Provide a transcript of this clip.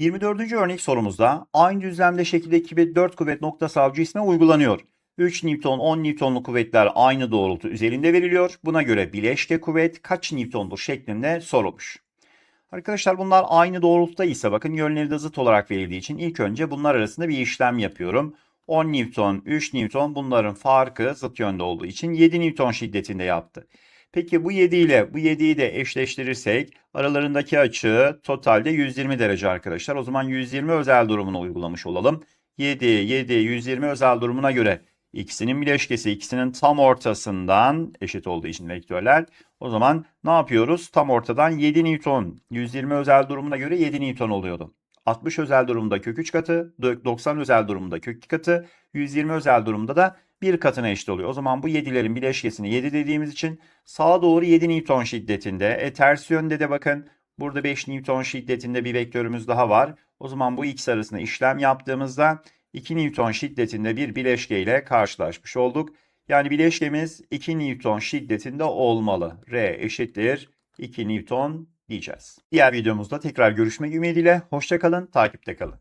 24. örnek sorumuzda aynı düzlemde şekildeki bir 4 kuvvet noktasal cisme uygulanıyor. 3 Newton 10 Newtonlu kuvvetler aynı doğrultu üzerinde veriliyor. Buna göre bileşke kuvvet kaç Newtondur şeklinde sorulmuş. Arkadaşlar bunlar aynı doğrultuda ise bakın yönleri de zıt olarak verildiği için ilk önce bunlar arasında bir işlem yapıyorum. 10 Newton, 3 Newton bunların farkı zıt yönde olduğu için 7 Newton şiddetinde yaptı. Peki bu 7 ile bu 7'yi de eşleştirirsek aralarındaki açı totalde 120 derece arkadaşlar. O zaman 120 özel durumunu uygulamış olalım. 7, 7, 120 özel durumuna göre ikisinin bileşkesi ikisinin tam ortasından eşit olduğu için vektörler. O zaman ne yapıyoruz? Tam ortadan 7 Newton 120 özel durumuna göre 7 Newton oluyordu. 60 özel durumda kök 3 katı, 90 özel durumda kök 2 katı, 120 özel durumda da bir katına eşit oluyor. O zaman bu 7'lerin bileşkesini 7 dediğimiz için sağa doğru 7 Newton şiddetinde. E ters yönde de bakın burada 5 Newton şiddetinde bir vektörümüz daha var. O zaman bu ikisi arasında işlem yaptığımızda 2 Newton şiddetinde bir bileşke ile karşılaşmış olduk. Yani bileşkemiz 2 Newton şiddetinde olmalı. R eşittir 2 Newton diyeceğiz. Diğer videomuzda tekrar görüşmek ümidiyle. Hoşçakalın, takipte kalın.